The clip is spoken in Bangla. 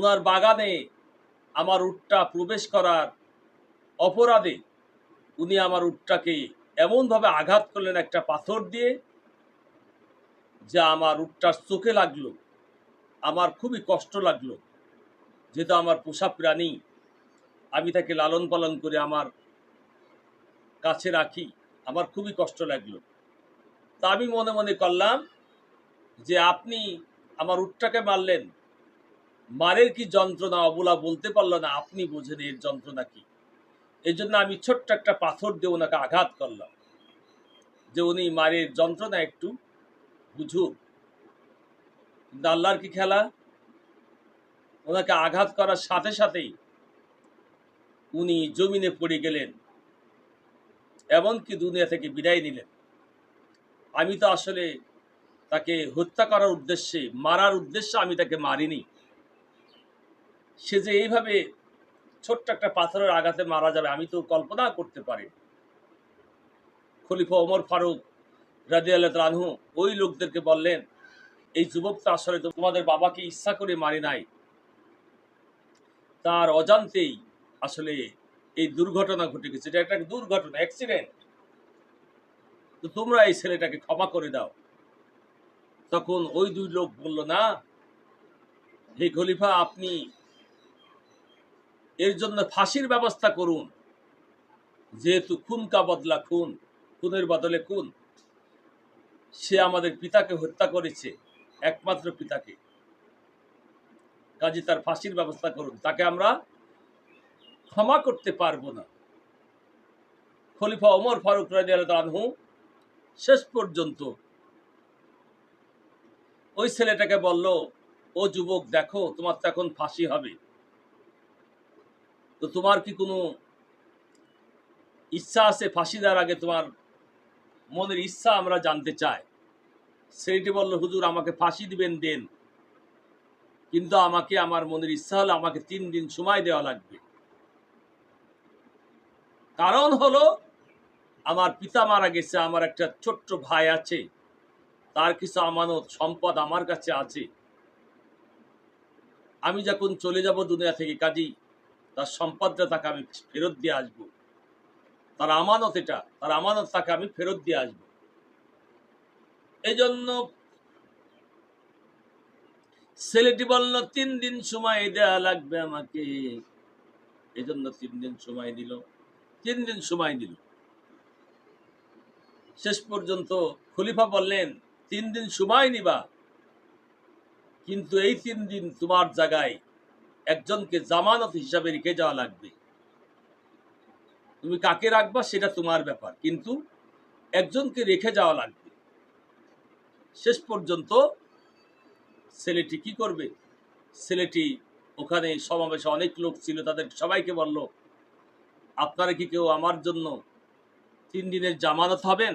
ওনার বাগানে আমার উটটা প্রবেশ করার অপরাধে উনি আমার উটটাকে এমনভাবে আঘাত করলেন একটা পাথর দিয়ে, যা আমার উটটার চোখে লাগল। আমার খুবই কষ্ট লাগল। যেহেতু আমার পোষা প্রাণী, আমি তাকে লালন পালন করে আমার কাছে রাখি। আমার খুবই কষ্ট লাগল। তা আমি মনে মনে করলাম যে আপনি আমার উটটাকে মারলেন। মারের কি যন্ত্রণা অবলা বলতে পারল না, আপনি বোঝেন এর যন্ত্রণা কি? এই জন্য আমি ছোট্ট একটা পাথর দিয়ে ওনাকে আঘাত করলাম। যে উনি মারের যন্ত্রণা একটু বুঝুক কিন্তু আল্লাহর কি খেলা? ওনাকে আঘাত করার সাথে সাথেই উনি জমিনে পড়ে গেলেন, এমনকি দুনিয়া থেকে বিদায় নিলেন। আমি তো আসলে তাকে হত্যা করার উদ্দেশ্যে, মারার উদ্দেশ্যে আমি তাকে মারিনি। সে যে এইভাবে ছোট্ট একটা পাথরের আঘাতে মারা যাবে, আমি তো কল্পনা করতে পারি খলিফা ওমর ফারুক রাজি আল্লাহ রানহু ওই লোকদেরকে বললেন, এই আসলে তো তোমাদের বাবাকে ইচ্ছা করে মারি নাই। তার অজান্তেই আসলে এই দুর্ঘটনা ঘটে গেছে। এটা একটা দুর্ঘটনা অ্যাক্সিডেন্ট তো তোমরা এই ছেলেটাকে ক্ষমা করে দাও। তখন ওই দুই লোক বলল, না, হে খলিফা, আপনি এর জন্য ফাঁসির ব্যবস্থা করুন। যেহেতু খুন কা বদলা খুন, খুনের বদলে খুন। সে আমাদের পিতাকে হত্যা করেছে, একমাত্র পিতাকে। কাজে তার ফাঁসির ব্যবস্থা করুন। তাকে আমরা ক্ষমা করতে পারব না। খলিফা ওমর ফারুক রাজি আনহু শেষ পর্যন্ত ওই ছেলেটাকে বলল, ও যুবক, দেখো, তোমার তো এখন ফাঁসি হবে। তো তোমার কি কোনো ইচ্ছা আছে ফাঁসি দেওয়ার আগে? তোমার মনের ইচ্ছা আমরা জানতে চাই। ছেলেটি বলল, হুজুর, আমাকে ফাঁসি দিবেন, দেন। কিন্তু আমাকে, আমার মনের ইচ্ছা হলে আমাকে তিন দিন সময় দেওয়া লাগবে। কারণ হলো, আমার পিতা মারা গেছে, আমার একটা ছোট্ট ভাই আছে। তার কিছু আমানত, সম্পদ আমার কাছে আছে। আমি যখন চলে যাব দুনিয়া থেকে, কাজী তার সম্পদটা তাকে আমি ফেরত দিয়ে আসব। তার আমানত এটা, তার আমানত তাকে আমি ফেরত দিয়ে আসব। এই জন্য ছেলেটি বলল, তিন দিন সময় দেয়া লাগবে আমাকে। এই জন্য তিন দিন সময় দিল। তিন দিন সময় দিল। শেষ পর্যন্ত খলিফা বললেন, তিন দিন সময় নিবা, কিন্তু এই তিন দিন তোমার জায়গায় একজনকে জামানত হিসাবে রেখে যাওয়া লাগবে। তুমি কাকে রাখবা সেটা তোমার ব্যাপার, কিন্তু একজনকে রেখে যাওয়া লাগবে। শেষ পর্যন্ত ছেলেটি কি করবে? ছেলেটি ওখানে সমাবেশে অনেক লোক ছিল, তাদের সবাইকে বলল, আপনারা কি কেউ আমার জন্য তিন দিনের জামানত হবেন?